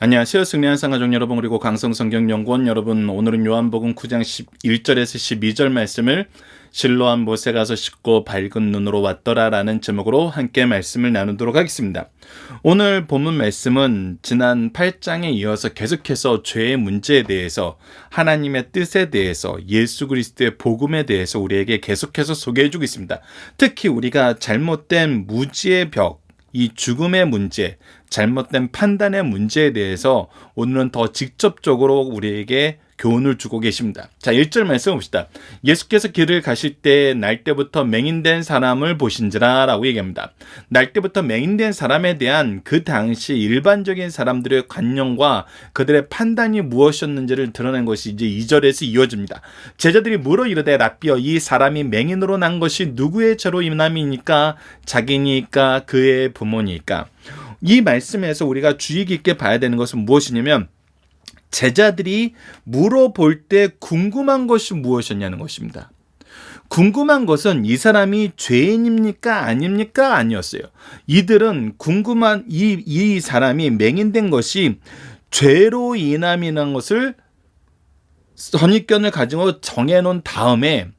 안녕하세요. 승리한 상가족 여러분 그리고 강성성경연구원 여러분 오늘은 요한복음 9장 11절에서 12절 말씀을 실로한 못에 가서 씻고 밝은 눈으로 왔더라라는 제목으로 함께 말씀을 나누도록 하겠습니다. 오늘 본문 말씀은 지난 8장에 이어서 계속해서 죄의 문제에 대해서 하나님의 뜻에 대해서 예수 그리스도의 복음에 대해서 우리에게 계속해서 소개해 주고 있습니다. 특히 우리가 잘못된 무지의 벽 이 죽음의 문제, 잘못된 판단의 문제에 대해서 오늘은 더 직접적으로 우리에게 교훈을 주고 계십니다. 자, 1절 말씀 봅시다. 예수께서 길을 가실 때 날 때부터 맹인된 사람을 보신지라 라고 얘기합니다. 날 때부터 맹인된 사람에 대한 그 당시 일반적인 사람들의 관념과 그들의 판단이 무엇이었는지를 드러낸 것이 이제 2절에서 이어집니다. 제자들이 물어 이르되 라비어 이 사람이 맹인으로 난 것이 누구의 죄로 인함이니까 자기니까 그의 부모니까 이 말씀에서 우리가 주의 깊게 봐야 되는 것은 무엇이냐면 제자들이 물어볼 때 궁금한 것이 무엇이었냐는 것입니다. 궁금한 것은 이 사람이 죄인입니까? 아닙니까? 아니었어요. 이들은 궁금한 이, 이 사람이 맹인된 것이 죄로 인함이라는 것을 선입견을 가지고 정해놓은 다음에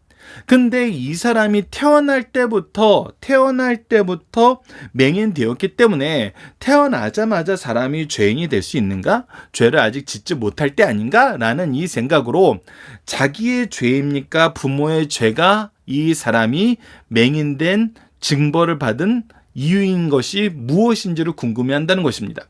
근데 이 사람이 태어날 때부터 태어날 때부터 맹인 되었기 때문에 태어나자마자 사람이 죄인이 될 수 있는가? 죄를 아직 짓지 못할 때 아닌가 라는 이 생각으로 자기의 죄입니까? 부모의 죄가 이 사람이 맹인된 징벌을 받은 이유인 것이 무엇인지를 궁금해한다는 것입니다.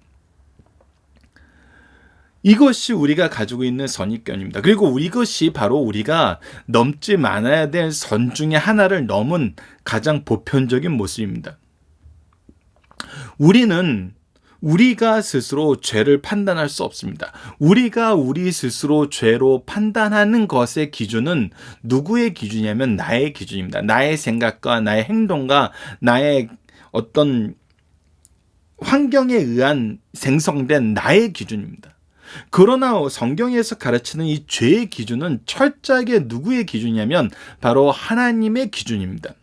이것이 우리가 가지고 있는 선입견입니다. 그리고 이것이 바로 우리가 넘지 말아야 될 선 중에 하나를 넘은 가장 보편적인 모습입니다. 우리는 우리가 스스로 죄를 판단할 수 없습니다. 우리가 우리 스스로 죄로 판단하는 것의 기준은 누구의 기준이냐면 나의 기준입니다. 나의 생각과 나의 행동과 나의 어떤 환경에 의한 생성된 나의 기준입니다. 그러나 성경에서 가르치는 이 죄의 기준은 철저하게 누구의 기준이냐면 바로 하나님의 기준입니다.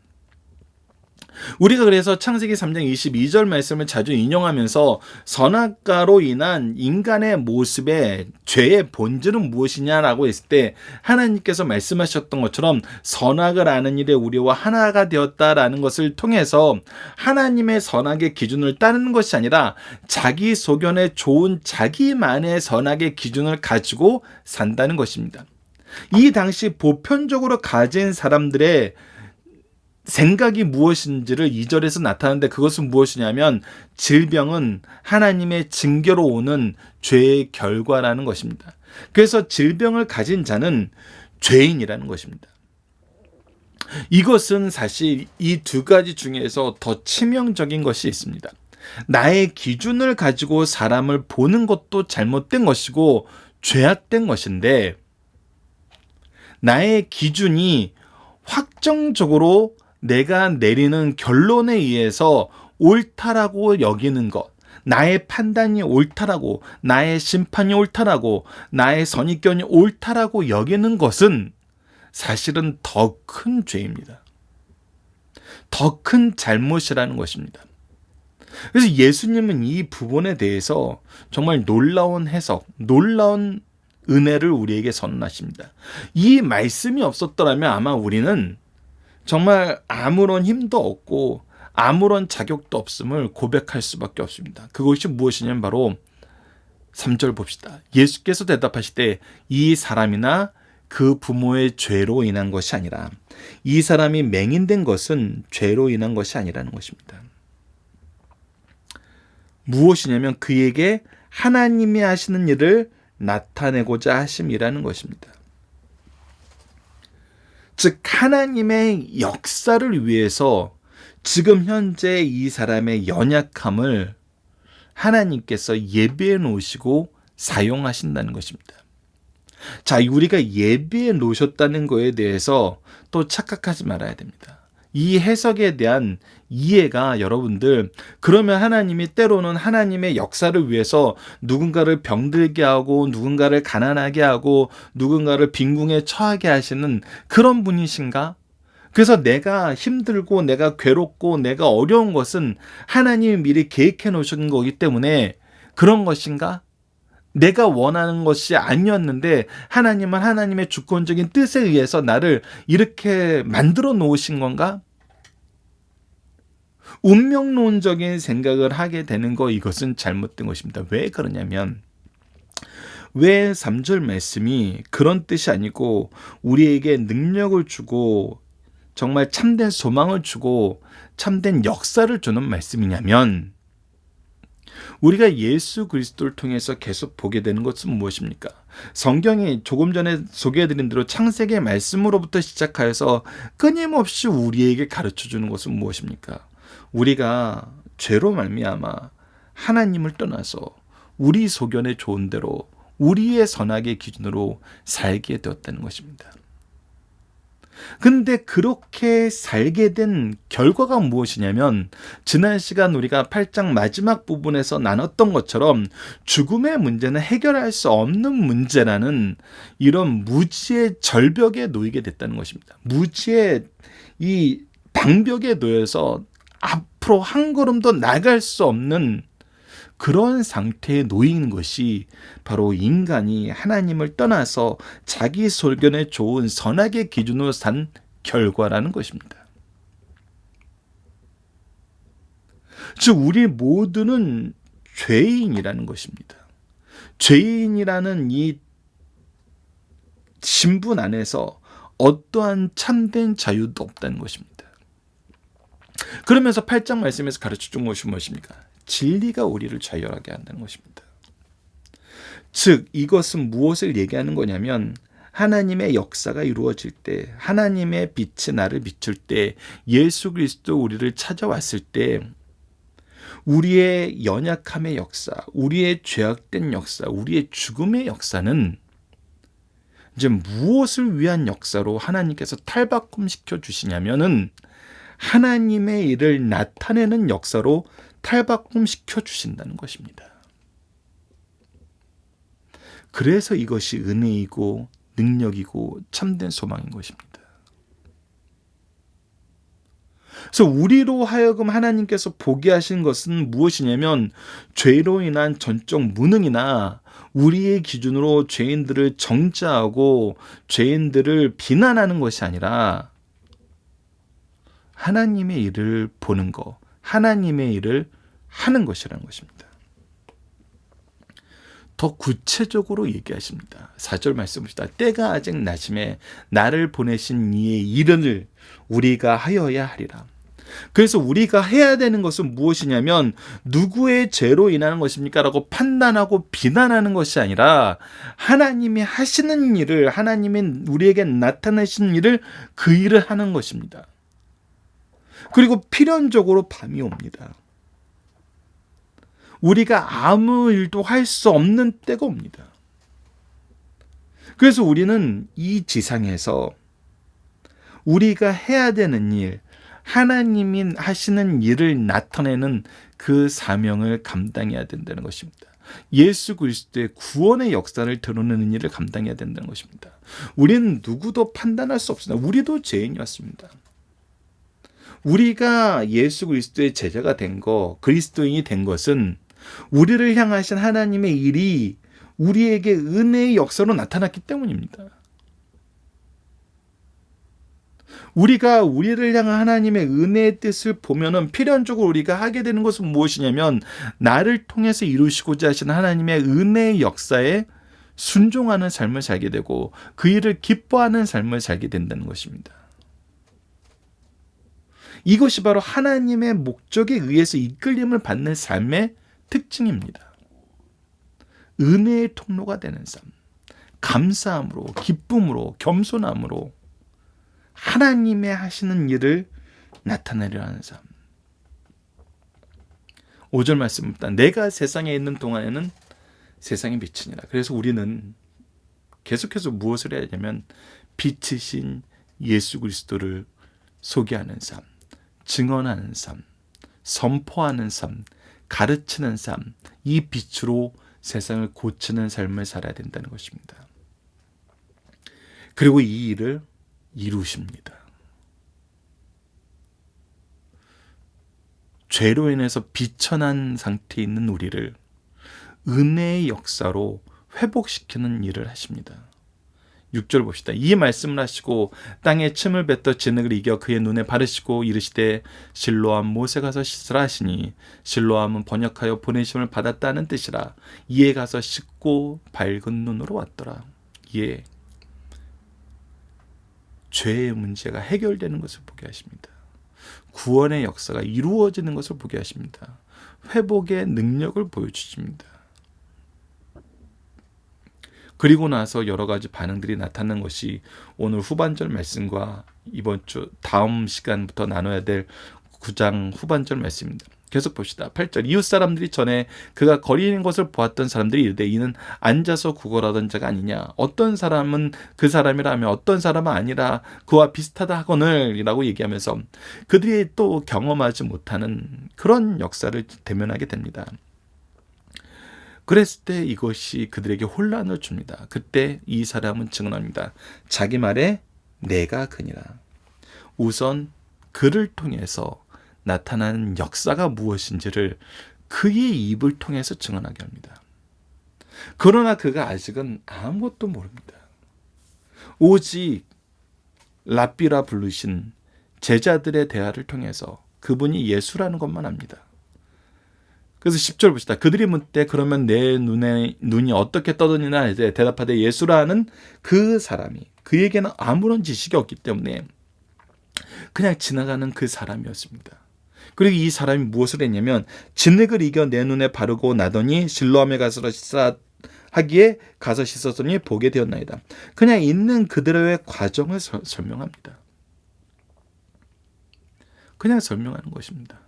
우리가 그래서 창세기 3장 22절 말씀을 자주 인용하면서 선악과로 인한 인간의 모습의 죄의 본질은 무엇이냐라고 했을 때 하나님께서 말씀하셨던 것처럼 선악을 아는 일에 우리와 하나가 되었다라는 것을 통해서 하나님의 선악의 기준을 따르는 것이 아니라 자기 소견에 좋은 자기만의 선악의 기준을 가지고 산다는 것입니다. 이 당시 보편적으로 가진 사람들의 생각이 무엇인지를 이절에서 나타나는데 그것은 무엇이냐면 질병은 하나님의 징계로 오는 죄의 결과라는 것입니다. 그래서 질병을 가진 자는 죄인이라는 것입니다. 이것은 사실 이 두 가지 중에서 더 치명적인 것이 있습니다. 나의 기준을 가지고 사람을 보는 것도 잘못된 것이고 죄악된 것인데 나의 기준이 확정적으로 내가 내리는 결론에 의해서 옳다라고 여기는 것, 나의 판단이 옳다라고, 나의 심판이 옳다라고, 나의 선입견이 옳다라고 여기는 것은 사실은 더 큰 죄입니다. 더 큰 잘못이라는 것입니다. 그래서 예수님은 이 부분에 대해서 정말 놀라운 해석, 놀라운 은혜를 우리에게 선언하십니다. 이 말씀이 없었더라면 아마 우리는 정말 아무런 힘도 없고 아무런 자격도 없음을 고백할 수밖에 없습니다. 그것이 무엇이냐면 바로 3절 봅시다. 예수께서 대답하시되 이 사람이나 그 부모의 죄로 인한 것이 아니라 이 사람이 맹인된 것은 죄로 인한 것이 아니라는 것입니다. 무엇이냐면 그에게 하나님이 하시는 일을 나타내고자 하심이라는 것입니다. 즉 하나님의 역사를 위해서 지금 현재 이 사람의 연약함을 하나님께서 예비해 놓으시고 사용하신다는 것입니다. 자, 우리가 예비해 놓으셨다는 것에 대해서 또 착각하지 말아야 됩니다. 이 해석에 대한 이해가 여러분들 그러면 하나님이 때로는 하나님의 역사를 위해서 누군가를 병들게 하고 누군가를 가난하게 하고 누군가를 빈궁에 처하게 하시는 그런 분이신가? 그래서 내가 힘들고 내가 괴롭고 내가 어려운 것은 하나님이 미리 계획해 놓으신 거기 때문에 그런 것인가? 내가 원하는 것이 아니었는데 하나님은 하나님의 주권적인 뜻에 의해서 나를 이렇게 만들어 놓으신 건가? 운명론적인 생각을 하게 되는 거 이것은 잘못된 것입니다. 왜 그러냐면 왜 3절 말씀이 그런 뜻이 아니고 우리에게 능력을 주고 정말 참된 소망을 주고 참된 역사를 주는 말씀이냐면 우리가 예수 그리스도를 통해서 계속 보게 되는 것은 무엇입니까? 성경이 조금 전에 소개해드린 대로 창세기 말씀으로부터 시작하여서 끊임없이 우리에게 가르쳐 주는 것은 무엇입니까? 우리가 죄로 말미암아 하나님을 떠나서 우리 소견에 좋은 대로 우리의 선악의 기준으로 살게 되었다는 것입니다. 근데 그렇게 살게 된 결과가 무엇이냐면 지난 시간 우리가 8장 마지막 부분에서 나눴던 것처럼 죽음의 문제는 해결할 수 없는 문제라는 이런 무지의 절벽에 놓이게 됐다는 것입니다. 무지의 이 방벽에 놓여서 앞으로 한 걸음도 나갈 수 없는 그런 상태에 놓이는 것이 바로 인간이 하나님을 떠나서 자기 솔견에 좋은 선악의 기준으로 산 결과라는 것입니다. 즉, 우리 모두는 죄인이라는 것입니다. 죄인이라는 이 신분 안에서 어떠한 참된 자유도 없다는 것입니다. 그러면서 8장 말씀에서 가르쳐 준 것이 무엇입니까? 진리가 우리를 자유하게 한다는 것입니다. 즉, 이것은 무엇을 얘기하는 거냐면, 하나님의 역사가 이루어질 때, 하나님의 빛이 나를 비출 때, 예수 그리스도 우리를 찾아왔을 때, 우리의 연약함의 역사, 우리의 죄악된 역사, 우리의 죽음의 역사는 이제 무엇을 위한 역사로 하나님께서 탈바꿈 시켜 주시냐면은 하나님의 일을 나타내는 역사로 탈바꿈시켜 주신다는 것입니다. 그래서 이것이 은혜이고 능력이고 참된 소망인 것입니다. 그래서 우리로 하여금 하나님께서 보게 하신 것은 무엇이냐면 죄로 인한 전적 무능이나 우리의 기준으로 죄인들을 정죄하고 죄인들을 비난하는 것이 아니라 하나님의 일을 보는 것, 하나님의 일을 하는 것이라는 것입니다. 더 구체적으로 얘기하십니다. 4절 말씀 봅시다. 때가 아직 나심에 나를 보내신 이의 일을 우리가 하여야 하리라. 그래서 우리가 해야 되는 것은 무엇이냐면 누구의 죄로 인하는 것입니까? 라고 판단하고 비난하는 것이 아니라 하나님이 하시는 일을 하나님이 우리에게 나타내신 일을 그 일을 하는 것입니다. 그리고 필연적으로 밤이 옵니다. 우리가 아무 일도 할 수 없는 때가 옵니다. 그래서 우리는 이 지상에서 우리가 해야 되는 일, 하나님이 하시는 일을 나타내는 그 사명을 감당해야 된다는 것입니다. 예수 그리스도의 구원의 역사를 드러내는 일을 감당해야 된다는 것입니다. 우리는 누구도 판단할 수 없습니다. 우리도 죄인이었습니다. 우리가 예수 그리스도의 제자가 된 거, 그리스도인이 된 것은 우리를 향하신 하나님의 일이 우리에게 은혜의 역사로 나타났기 때문입니다. 우리가 우리를 향한 하나님의 은혜의 뜻을 보면은 필연적으로 우리가 하게 되는 것은 무엇이냐면 나를 통해서 이루시고자 하신 하나님의 은혜의 역사에 순종하는 삶을 살게 되고 그 일을 기뻐하는 삶을 살게 된다는 것입니다. 이것이 바로 하나님의 목적에 의해서 이끌림을 받는 삶의 특징입니다. 은혜의 통로가 되는 삶, 감사함으로, 기쁨으로, 겸손함으로 하나님의 하시는 일을 나타내려 하는 삶. 5절 말씀입니다. 내가 세상에 있는 동안에는 세상의 빛이니라. 그래서 우리는 계속해서 무엇을 해야 되냐면 빛이신 예수 그리스도를 소개하는 삶, 증언하는 삶, 선포하는 삶, 가르치는 삶, 이 빛으로 세상을 고치는 삶을 살아야 된다는 것입니다. 그리고 이 일을 이루십니다. 죄로 인해서 비천한 상태에 있는 우리를 은혜의 역사로 회복시키는 일을 하십니다. 6절 봅시다. 이 말씀을 하시고 땅에 침을 뱉어 진흙을 이겨 그의 눈에 바르시고 이르시되 실로암 못에 가서 씻으라 하시니 실로암은 번역하여 보내심을 받았다는 뜻이라 이에 가서 씻고 밝은 눈으로 왔더라. 예. 죄의 문제가 해결되는 것을 보게 하십니다. 구원의 역사가 이루어지는 것을 보게 하십니다. 회복의 능력을 보여주십니다. 그리고 나서 여러 가지 반응들이 나타나는 것이 오늘 후반절 말씀과 이번 주 다음 시간부터 나눠야 될 9장 후반절 말씀입니다. 계속 봅시다. 8절 이웃 사람들이 전에 그가 거리 있는 것을 보았던 사람들이 이르되 이는 앉아서 구걸하던 자가 아니냐 어떤 사람은 그 사람이라면 어떤 사람은 아니라 그와 비슷하다 하거늘이라고 얘기하면서 그들이 또 경험하지 못하는 그런 역사를 대면하게 됩니다. 그랬을 때 이것이 그들에게 혼란을 줍니다. 그때 이 사람은 증언합니다. 자기 말에 내가 그니라. 우선 그를 통해서 나타나는 역사가 무엇인지를 그의 입을 통해서 증언하게 합니다. 그러나 그가 아직은 아무것도 모릅니다. 오직 라비라 부르신 제자들의 대화를 통해서 그분이 예수라는 것만 압니다. 그래서 10절 봅시다. 그들이 묻되 그러면 내 눈에 눈이 어떻게 떠드니나 이제 대답하되 예수라는 그 사람이 그에게는 아무런 지식이 없기 때문에 그냥 지나가는 그 사람이었습니다. 그리고 이 사람이 무엇을 했냐면 진흙을 이겨 내 눈에 바르고 나더니 실로암에 가서 씻어 하기에 가서 씻었더니 보게 되었나이다. 그냥 있는 그대로의 과정을 서, 설명합니다. 그냥 설명하는 것입니다.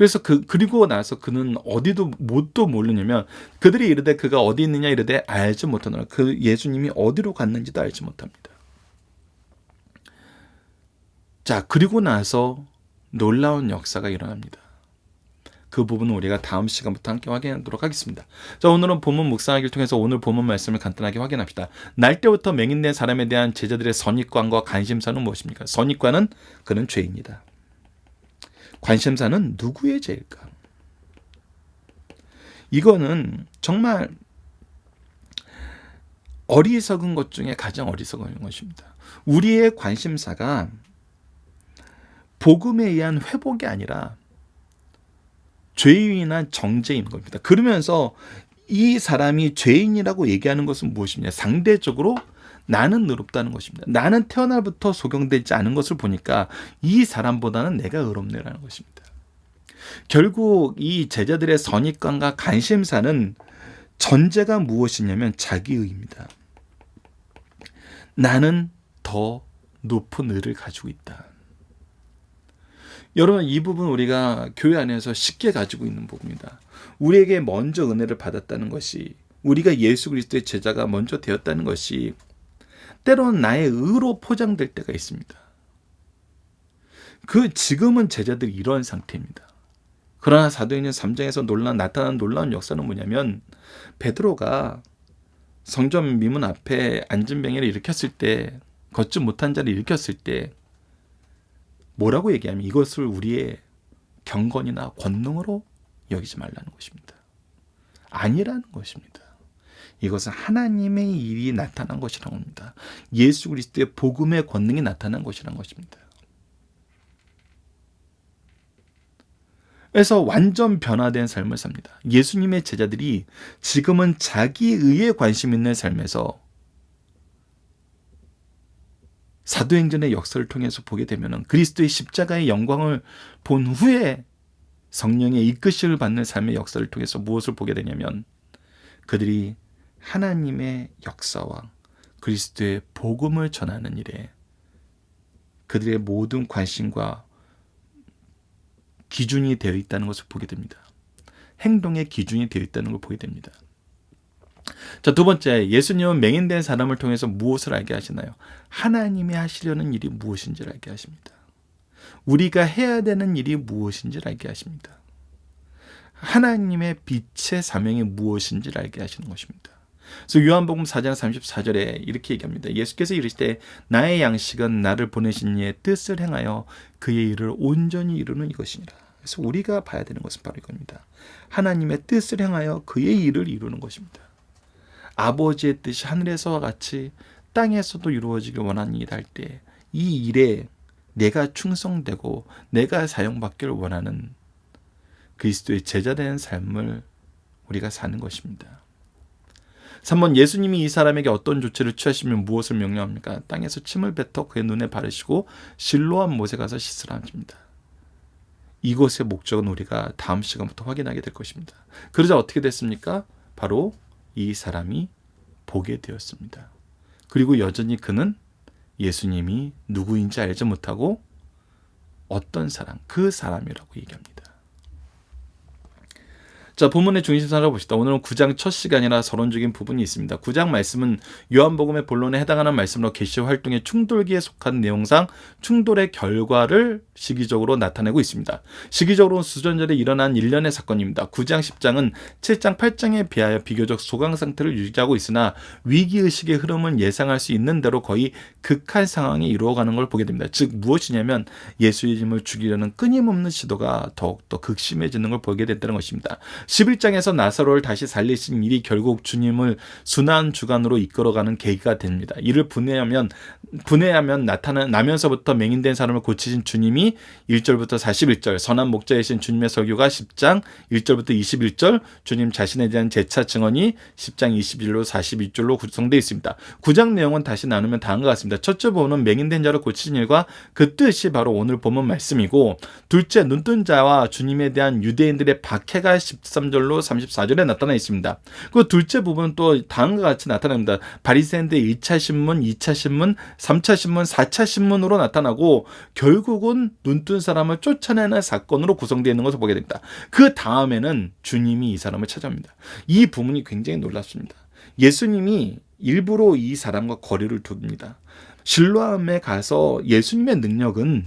그래서 그 그리고 나서 그는 어디도 못도 모르냐면 그들이 이르되 그가 어디 있느냐 이르되 알지 못하노라. 그 예수님이 어디로 갔는지도 알지 못합니다. 자, 그리고 나서 놀라운 역사가 일어납니다. 그 부분은 우리가 다음 시간부터 함께 확인하도록 하겠습니다. 자, 오늘은 본문 묵상하기를 통해서 오늘 본문 말씀을 간단하게 확인합시다. 날 때부터 맹인된 사람에 대한 제자들의 선입관과 관심사는 무엇입니까? 선입관은 그는 죄입니다. 관심사는 누구의 죄일까? 이거는 정말 어리석은 것 중에 가장 어리석은 것입니다. 우리의 관심사가 복음에 의한 회복이 아니라 죄인한 정죄인 겁니다. 그러면서 이 사람이 죄인이라고 얘기하는 것은 무엇이냐? 상대적으로 나는 의롭다는 것입니다. 나는 태어날부터 소경되지 않은 것을 보니까 이 사람보다는 내가 의롭네라는 것입니다. 결국 이 제자들의 선입관과 관심사는 전제가 무엇이냐면 자기의입니다. 나는 더 높은 의를 가지고 있다. 여러분 이 부분 우리가 교회 안에서 쉽게 가지고 있는 부분입니다. 우리에게 먼저 은혜를 받았다는 것이 우리가 예수 그리스도의 제자가 먼저 되었다는 것이 때로는 나의 의로 포장될 때가 있습니다. 그 지금은 제자들이 이런 상태입니다. 그러나 사도행전 3장에서 놀라 나타난 놀라운 역사는 뭐냐면 베드로가 성전 미문 앞에 앉은 병이를 일으켰을 때 걷지 못한 자를 일으켰을 때 뭐라고 얘기하면 이것을 우리의 경건이나 권능으로 여기지 말라는 것입니다. 아니라는 것입니다. 이것은 하나님의 일이 나타난 것이라고 합니다. 예수 그리스도의 복음의 권능이 나타난 것이라는 것입니다. 그래서 완전 변화된 삶을 삽니다. 예수님의 제자들이 지금은 자기 의에 관심 있는 삶에서 사도행전의 역사를 통해서 보게 되면 그리스도의 십자가의 영광을 본 후에 성령의 이끄심을 받는 삶의 역사를 통해서 무엇을 보게 되냐면 그들이 하나님의 역사와 그리스도의 복음을 전하는 일에 그들의 모든 관심과 기준이 되어 있다는 것을 보게 됩니다. 행동의 기준이 되어 있다는 걸 보게 됩니다. 자, 두 번째, 예수님은 맹인된 사람을 통해서 무엇을 알게 하시나요? 하나님이 하시려는 일이 무엇인지를 알게 하십니다. 우리가 해야 되는 일이 무엇인지를 알게 하십니다. 하나님의 빛의 사명이 무엇인지를 알게 하시는 것입니다. 그래서 요한복음 4장 34절에 이렇게 얘기합니다. 예수께서 이르시되 나의 양식은 나를 보내신 이의 뜻을 행하여 그의 일을 온전히 이루는 이것이니라. 그래서 우리가 봐야 되는 것은 바로 이겁니다. 하나님의 뜻을 행하여 그의 일을 이루는 것입니다. 아버지의 뜻이 하늘에서와 같이 땅에서도 이루어지길 원하는 일할 때 이 일에 내가 충성되고 내가 사용받기를 원하는 그리스도의 제자된 삶을 우리가 사는 것입니다. 3번 예수님이 이 사람에게 어떤 조치를 취하시면 무엇을 명령합니까? 땅에서 침을 뱉어 그의 눈에 바르시고 실로한 못에 가서 씻으라 합니다. 이것의 목적은 우리가 다음 시간부터 확인하게 될 것입니다. 그러자 어떻게 됐습니까? 바로 이 사람이 보게 되었습니다. 그리고 여전히 그는 예수님이 누구인지 알지 못하고 어떤 사람, 그 사람이라고 얘기합니다. 자, 본문의 중심 살아봅시다. 오늘은 9장 첫 시간이라 서론적인 부분이 있습니다. 9장 말씀은 요한복음의 본론에 해당하는 말씀으로 계시 활동의 충돌기에 속한 내용상 충돌의 결과를 시기적으로 나타내고 있습니다. 시기적으로 수전절에 일어난 일련의 사건입니다. 9장 10장은 7장 8장에 비하여 비교적 소강 상태를 유지하고 있으나 위기 의식의 흐름은 예상할 수 있는 대로 거의 극한 상황이 이루어가는 걸 보게 됩니다. 즉 무엇이냐면 예수님을 죽이려는 끊임없는 시도가 더욱더 극심해지는 걸 보게 됐다는 것입니다. 11장에서 나사로를 다시 살리신 일이 결국 주님을 순환 주간으로 이끌어가는 계기가 됩니다. 이를 분해하면 분해하면 나타나 나면서부터 맹인된 사람을 고치신 주님이 1절부터 41절 선한 목자이신 주님의 설교가 10장 1절부터 21절 주님 자신에 대한 재차 증언이 10장 21로 42절로 구성되어 있습니다. 9장 내용은 다시 나누면 다음과 같습니다. 첫째 부분은 맹인된 자를 고치신 일과 그 뜻이 바로 오늘 본문 말씀이고 둘째 눈뜬 자와 주님에 대한 유대인들의 박해가 13 절로 34절에 나타나 있습니다. 그 둘째 부분은 또 다음과 같이 나타납니다. 바리새인들의 1차 신문, 2차 신문, 3차 신문, 4차 신문으로 나타나고 결국은 눈뜬 사람을 쫓아내는 사건으로 구성되어 있는 것을 보게 됩니다. 그 다음에는 주님이 이 사람을 찾아옵니다. 이 부분이 굉장히 놀랍습니다. 예수님이 일부러 이 사람과 거리를 둡니다. 실로암에 가서 예수님의 능력은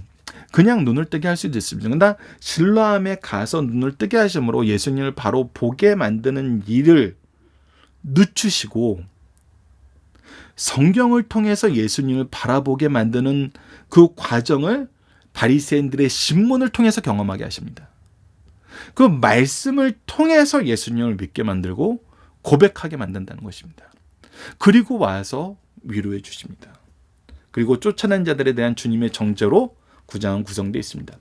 그냥 눈을 뜨게 할 수도 있습니다. 그러나 실로암에 가서 눈을 뜨게 하심으로 예수님을 바로 보게 만드는 일을 늦추시고 성경을 통해서 예수님을 바라보게 만드는 그 과정을 바리새인들의 신문을 통해서 경험하게 하십니다. 그 말씀을 통해서 예수님을 믿게 만들고 고백하게 만든다는 것입니다. 그리고 와서 위로해 주십니다. 그리고 쫓아낸 자들에 대한 주님의 정죄로 구장은 구성되어 있습니다.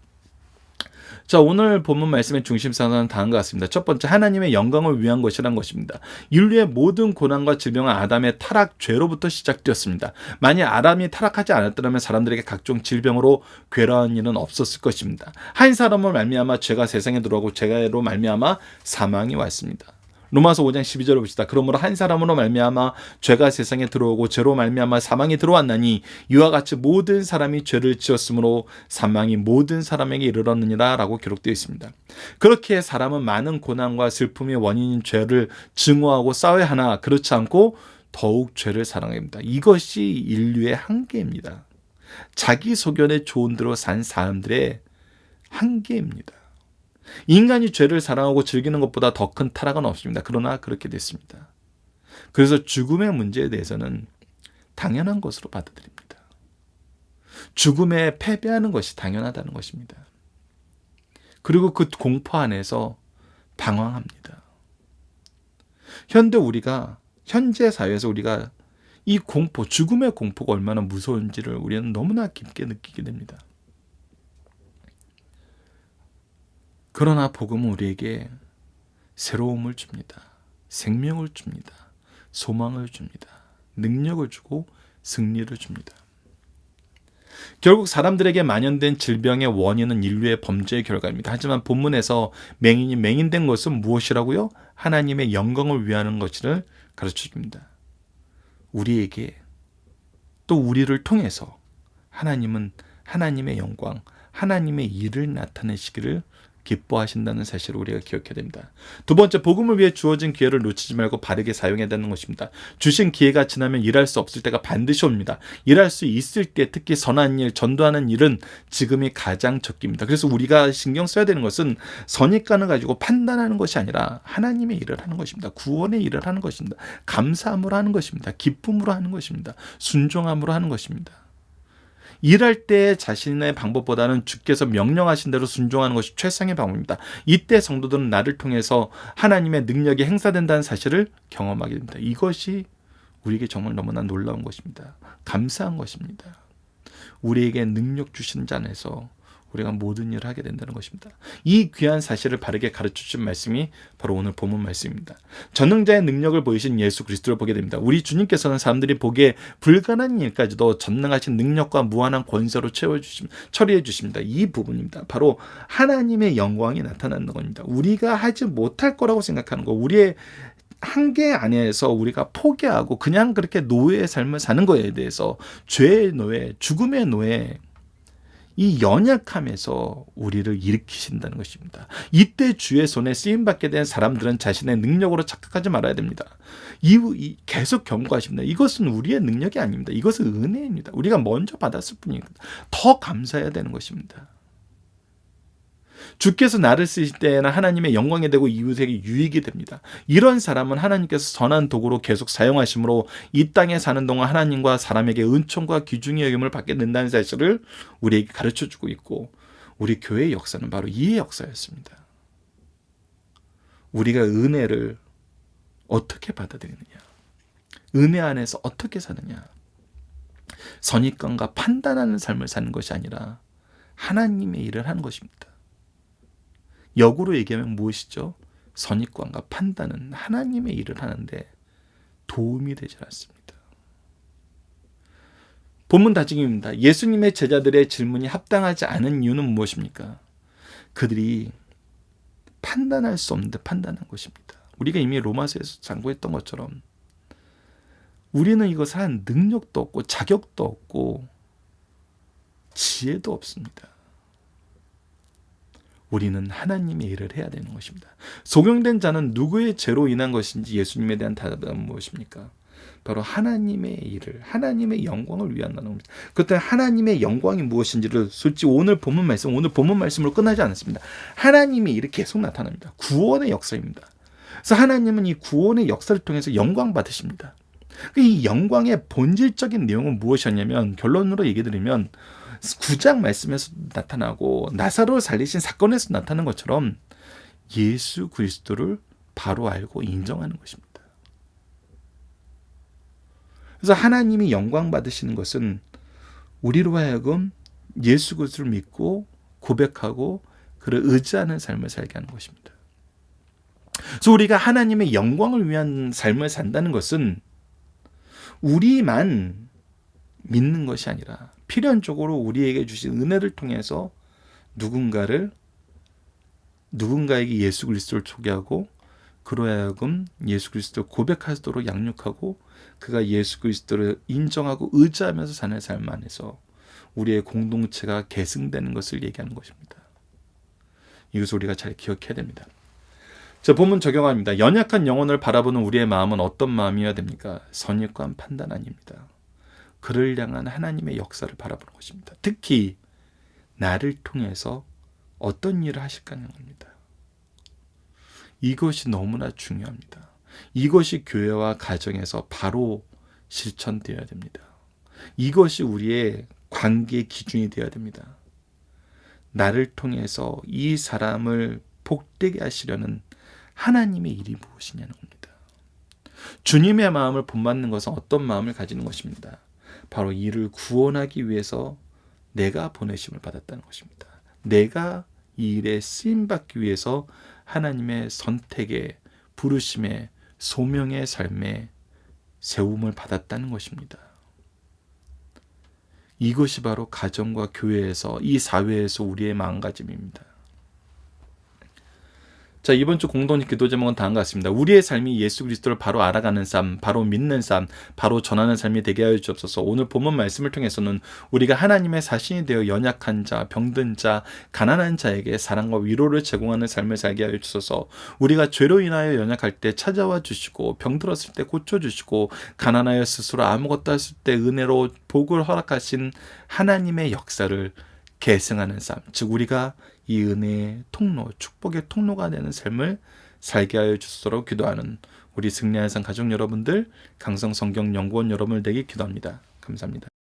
자, 오늘 본문 말씀의 중심 사는 다음과 같습니다. 첫 번째, 하나님의 영광을 위한 것이란 것입니다. 인류의 모든 고난과 질병은 아담의 타락, 죄로부터 시작되었습니다. 만약 아담이 타락하지 않았더라면 사람들에게 각종 질병으로 괴로운 일은 없었을 것입니다. 한 사람을 말미암아 죄가 세상에 들어오고 죄로 말미암아 사망이 왔습니다. 로마서 5장 12절을 봅시다. 그러므로 한 사람으로 말미암아 죄가 세상에 들어오고 죄로 말미암아 사망이 들어왔나니 이와 같이 모든 사람이 죄를 지었으므로 사망이 모든 사람에게 이르렀느니라라고 기록되어 있습니다. 그렇게 사람은 많은 고난과 슬픔의 원인인 죄를 증오하고 싸워야 하나 그렇지 않고 더욱 죄를 사랑합니다. 이것이 인류의 한계입니다. 자기 소견에 좋은 대로 산 사람들의 한계입니다. 인간이 죄를 사랑하고 즐기는 것보다 더 큰 타락은 없습니다. 그러나 그렇게 됐습니다. 그래서 죽음의 문제에 대해서는 당연한 것으로 받아들입니다. 죽음에 패배하는 것이 당연하다는 것입니다. 그리고 그 공포 안에서 방황합니다. 현대 우리가 현재 사회에서 우리가 이 공포, 죽음의 공포가 얼마나 무서운지를 우리는 너무나 깊게 느끼게 됩니다. 그러나 복음은 우리에게 새로움을 줍니다. 생명을 줍니다. 소망을 줍니다. 능력을 주고 승리를 줍니다. 결국 사람들에게 만연된 질병의 원인은 인류의 범죄의 결과입니다. 하지만 본문에서 맹인이 맹인된 것은 무엇이라고요? 하나님의 영광을 위하는 것을 가르쳐 줍니다. 우리에게 또 우리를 통해서 하나님은 하나님의 영광, 하나님의 일을 나타내시기를 기뻐하신다는 사실을 우리가 기억해야 됩니다. 두 번째, 복음을 위해 주어진 기회를 놓치지 말고 바르게 사용해야 되는 것입니다. 주신 기회가 지나면 일할 수 없을 때가 반드시 옵니다. 일할 수 있을 때 특히 선한 일, 전도하는 일은 지금이 가장 적기입니다. 그래서 우리가 신경 써야 되는 것은 선입관을 가지고 판단하는 것이 아니라 하나님의 일을 하는 것입니다. 구원의 일을 하는 것입니다. 감사함으로 하는 것입니다. 기쁨으로 하는 것입니다. 순종함으로 하는 것입니다. 일할 때 자신의 방법보다는 주께서 명령하신 대로 순종하는 것이 최상의 방법입니다. 이때 성도들은 나를 통해서 하나님의 능력이 행사된다는 사실을 경험하게 됩니다. 이것이 우리에게 정말 너무나 놀라운 것입니다. 감사한 것입니다. 우리에게 능력 주시는 자 안에서 우리가 모든 일을 하게 된다는 것입니다. 이 귀한 사실을 바르게 가르쳐 주신 말씀이 바로 오늘 본문 말씀입니다. 전능자의 능력을 보이신 예수 그리스도를 보게 됩니다. 우리 주님께서는 사람들이 보기에 불가능한 일까지도 전능하신 능력과 무한한 권세로 채워 주심 처리해 주십니다. 이 부분입니다. 바로 하나님의 영광이 나타나는 겁니다. 우리가 하지 못할 거라고 생각하는 거, 우리의 한계 안에서 우리가 포기하고 그냥 그렇게 노예의 삶을 사는 거에 대해서 죄의 노예, 죽음의 노예, 이 연약함에서 우리를 일으키신다는 것입니다. 이때 주의 손에 쓰임 받게 된 사람들은 자신의 능력으로 착각하지 말아야 됩니다. 이, 이 계속 경고하십니다. 이것은 우리의 능력이 아닙니다. 이것은 은혜입니다. 우리가 먼저 받았을 뿐입니다. 더 감사해야 되는 것입니다. 주께서 나를 쓰실 때에는 하나님의 영광이 되고 이웃에게 유익이 됩니다. 이런 사람은 하나님께서 선한 도구로 계속 사용하심으로 이 땅에 사는 동안 하나님과 사람에게 은총과 귀중의 여김을 받게 된다는 사실을 우리에게 가르쳐 주고 있고 우리 교회의 역사는 바로 이의 역사였습니다. 우리가 은혜를 어떻게 받아들이느냐? 은혜 안에서 어떻게 사느냐? 선입관과 판단하는 삶을 사는 것이 아니라 하나님의 일을 하는 것입니다. 역으로 얘기하면 무엇이죠? 선입관과 판단은 하나님의 일을 하는데 도움이 되지 않습니다. 본문 다짐입니다. 예수님의 제자들의 질문이 합당하지 않은 이유는 무엇입니까? 그들이 판단할 수 없는 데 판단한 것입니다. 우리가 이미 로마서에서 장고했던 것처럼 우리는 이것을 한 능력도 없고 자격도 없고 지혜도 없습니다. 우리는 하나님의 일을 해야 되는 것입니다. 소경된 자는 누구의 죄로 인한 것인지 예수님에 대한 답은 무엇입니까? 바로 하나님의 일을 하나님의 영광을 위한 나옵니다. 그때 하나님의 영광이 무엇인지를 솔직히 오늘 본문 말씀 오늘 본문 말씀으로 끝나지 않았습니다. 하나님의 일이 계속 나타납니다. 구원의 역사입니다. 그래서 하나님은 이 구원의 역사를 통해서 영광 받으십니다. 이 영광의 본질적인 내용은 무엇이었냐면 결론으로 얘기 드리면 9장 말씀에서 나타나고 나사로를 살리신 사건에서 나타나는 것처럼 예수 그리스도를 바로 알고 인정하는 것입니다. 그래서 하나님이 영광 받으시는 것은 우리로 하여금 예수 그리스도를 믿고 고백하고 그를 의지하는 삶을 살게 하는 것입니다. 그래서 우리가 하나님의 영광을 위한 삶을 산다는 것은 우리만 믿는 것이 아니라 필연적으로 우리에게 주신 은혜를 통해서 누군가를 누군가에게 예수 그리스도를 소개하고 그로 하여금 예수 그리스도를 고백하도록 양육하고 그가 예수 그리스도를 인정하고 의지하면서 사는 삶 안에서 우리의 공동체가 계승되는 것을 얘기하는 것입니다. 이것을 우리가 잘 기억해야 됩니다. 자, 본문 적용합니다. 연약한 영혼을 바라보는 우리의 마음은 어떤 마음이어야 됩니까? 선입관 판단 아닙니다. 그를 향한 하나님의 역사를 바라보는 것입니다. 특히 나를 통해서 어떤 일을 하실까는 겁니다. 이것이 너무나 중요합니다. 이것이 교회와 가정에서 바로 실천되어야 됩니다. 이것이 우리의 관계 기준이 되어야 됩니다. 나를 통해서 이 사람을 복되게 하시려는 하나님의 일이 무엇이냐는 겁니다. 주님의 마음을 본받는 것은 어떤 마음을 가지는 것입니다. 바로 이를 구원하기 위해서 내가 보내심을 받았다는 것입니다. 내가 이 일에 쓰임 받기 위해서 하나님의 선택에 부르심에 소명의 삶에 세움을 받았다는 것입니다. 이것이 바로 가정과 교회에서 이 사회에서 우리의 마음가짐입니다. 자, 이번 주 공동체 기도 제목은 다음과 같습니다. 우리의 삶이 예수 그리스도를 바로 알아가는 삶, 바로 믿는 삶, 바로 전하는 삶이 되게 하여 주옵소서. 오늘 본문 말씀을 통해서는 우리가 하나님의 사신이 되어 연약한 자, 병든 자, 가난한 자에게 사랑과 위로를 제공하는 삶을 살게 하여 주소서. 우리가 죄로 인하여 연약할 때 찾아와 주시고 병들었을 때 고쳐 주시고 가난하여 스스로 아무것도 했을 때 은혜로 복을 허락하신 하나님의 역사를 계승하는 삶, 즉 우리가 이 은혜의 통로, 축복의 통로가 되는 삶을 살게 하여 주소서 기도하는 우리 승리한 산 가족 여러분들, 강성 성경 연구원 여러분을 되게 기도합니다. 감사합니다.